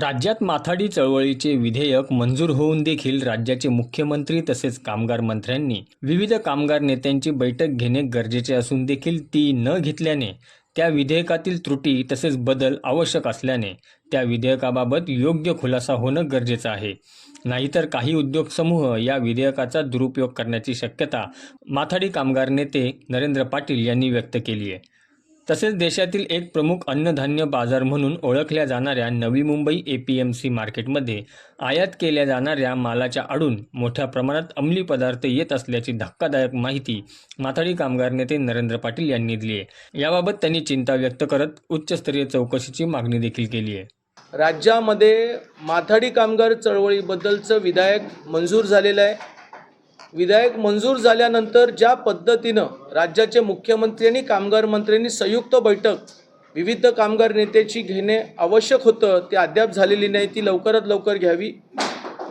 राज्यात माथाडी चळवळीचे विधेयक मंजूर होऊन देखील राज्याचे मुख्यमंत्री तसेच कामगार मंत्र्यांनी विविध कामगार नेत्यांची बैठक घेणे गरजेचे असून देखील ती न घेतल्याने त्या विधेयकातील त्रुटी तसेच बदल आवश्यक असल्याने त्या विधेयकाबाबत योग्य खुलासा होणं गरजेचं आहे. नाहीतर काही उद्योग समूह या विधेयकाचा दुरुपयोग करण्याची शक्यता माथाडी कामगार नेते नरेंद्र पाटील यांनी व्यक्त केली आहे तसेच देशातील एक प्रमुख अन्नधान्य बाजार म्हणून ओळखल्या जाणाऱ्या Navi Mumbai A P M C मार्केटमध्ये आयात केल्या जाणाऱ्या मालाच्या आडून मोठ्या प्रमाणात अंमली पदार्थ येत असल्याची धक्कादायक माहिती माथाडी कामगार नेते नरेंद्र पाटील यांनी दिली आहे. याबाबत त्यांनी चिंता व्यक्त करत उच्चस्तरीय चौकशीची मागणी देखील केली आहे. राज्यामध्ये माथाडी कामगार चळवळीबद्दलचं विधायक मंजूर झालेलं आहे. विधायक मंजूर झाल्यानंतर ज्या पद्धतीनं राज्याचे मुख्यमंत्री आणि कामगार मंत्र्यांनी संयुक्त बैठक विविध कामगार नेत्याची घेणे आवश्यक होतं ते अद्याप झालेली नाही ती लवकरात लवकर घ्यावी.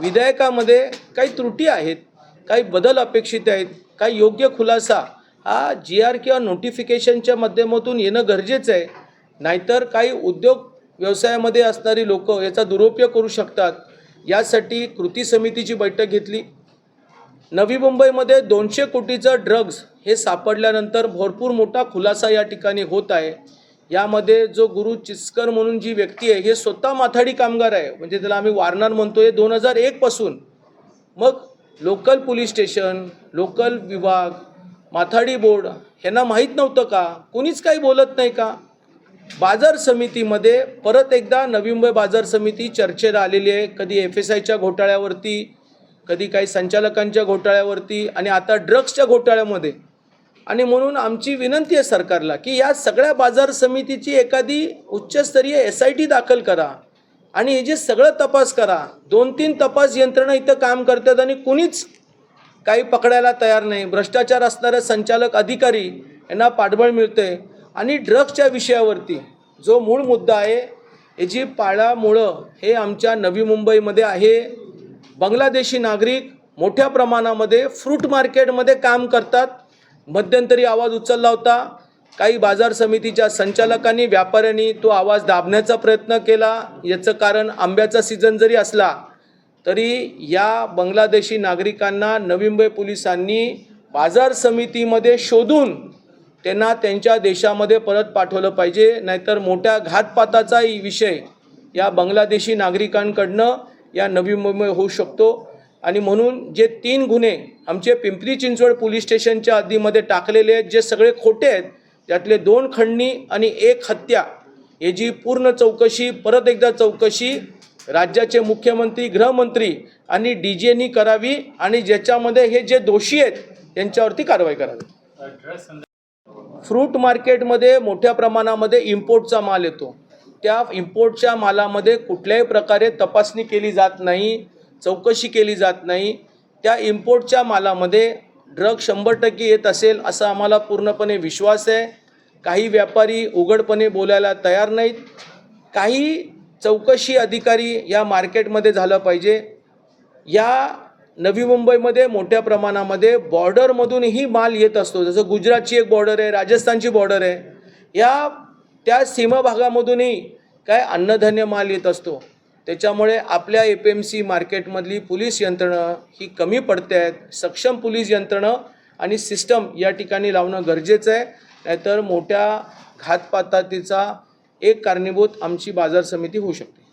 विधेयकामध्ये काही त्रुटी आहेत काही बदल अपेक्षित आहेत काही योग्य खुलासा. हा जी आर किंवा नोटिफिकेशनच्या माध्यमातून येणं गरजेचं आहे. नाहीतर काही उद्योग व्यवसायामध्ये असणारी लोक याचा दुरुपयोग करू शकतात. यासाठी कृती समितीची बैठक घेतली. नवी मुंबईमध्ये दोनशे कोटीचं ड्रग्ज हे सापडल्यानंतर भरपूर मोठा खुलासा या ठिकाणी होत आहे. यामध्ये जो गुरु चिस्कर म्हणून जी व्यक्ती आहे हे स्वतः माथाडी कामगार आहे. म्हणजे त्याला आम्ही वारणार म्हणतोय दोन हजार एकपासून मग लोकल पोलीस स्टेशन लोकल विभाग माथाडी बोर्ड ह्यांना माहीत नव्हतं का? कुणीच काही बोलत नाही का? बाजार समितीमध्ये परत एकदा नवी मुंबई बाजार समिती चर्चेला आलेली आहे. कधी एफ एस आयच्या घोटाळ्यावरती कधी काही संचालकांच्या घोटाळ्यावरती आणि आता ड्रग्सच्या घोटाळ्यामध्ये. आणि म्हणून आमची विनंती आहे सरकारला की या सगळ्या बाजार समितीची एखादी उच्चस्तरीय एस आय टी दाखल करा. आणि हे जे सगळं तपास करा. दोन तीन तपास यंत्रणा इथं काम करतात आणि कुणीच काही पकडायला तयार नाही. भ्रष्टाचार असणारे संचालक अधिकारी यांना पाठबळ मिळते आणि ड्रग्सच्या विषयावरती जो मूळ मुद्दा आहे याची पाळामुळं हे आमच्या नवी मुंबईमध्ये आहे. बांगलादेशी नागरिक मोठ्या प्रमाणामध्ये फ्रूट मार्केटमध्ये काम करतात. मध्यंतरी आवाज उचलला होता. काही बाजार समितीच्या संचालकांनी व्यापाऱ्यांनी तो आवाज दाबण्याचा प्रयत्न केला. याचं कारण आंब्याचा सीझन जरी असला तरी या बांगलादेशी नागरिकांना नवी मुंबई पोलिसांनी बाजार समितीमध्ये शोधून त्यांना त्यांच्या देशामध्ये परत पाठवलं पाहिजे. नाहीतर मोठ्या घातपाताचाही विषय या बांगलादेशी नागरिकांकडनं या नवी मुंबई होऊ शकतो. आणि म्हणून जे तीन गुन्हे आमचे पिंपरी चिंचवड पोलीस स्टेशनच्या हद्दीमध्ये टाकलेले आहेत जे सगळे खोटे आहेत त्यातले दोन खंडणी आणि एक हत्या याची पूर्ण चौकशी परत एकदा चौकशी राज्याचे मुख्यमंत्री गृहमंत्री आणि डी जीनी करावी आणि ज्याच्यामध्ये हे जे दोषी आहेत त्यांच्यावरती कारवाई करावी. फ्रूट मार्केटमध्ये मोठ्या प्रमाणामध्ये इम्पोर्टचा माल येतो. त्या इम्पोर्टच्या मालामध्ये कुठल्याही प्रकारे तपासणी केली जात नाही चौकशी केली जात नाही. त्या इम्पोर्टच्या मालामध्ये ड्रग शंभर टक्के येत असेल असा आम्हाला पूर्णपणे विश्वास आहे. काही व्यापारी उघडपणे बोलायला तयार नाहीत. काही चौकशी अधिकारी या मार्केटमध्ये झालं पाहिजे. या नवी मुंबईमध्ये मोठ्या प्रमाणामध्ये बॉर्डरमधूनही माल येत असतो. जसं गुजरातची एक बॉर्डर आहे राजस्थानची बॉर्डर आहे. या त्या सीमा भागामधूनही काय अन्नधान्य माल येत असतो. त्याच्यामुळे आपल्या ए पी एम सी मार्केटमधली पोलीस यंत्रणा ही कमी पडते आहेत. सक्षम पोलीस यंत्रणा आणि सिस्टम या ठिकाणी लावणं गरजेचं आहे. नाहीतर मोठ्या घातपातातीचा एक कारणीभूत आमची बाजार समिती होऊ शकते.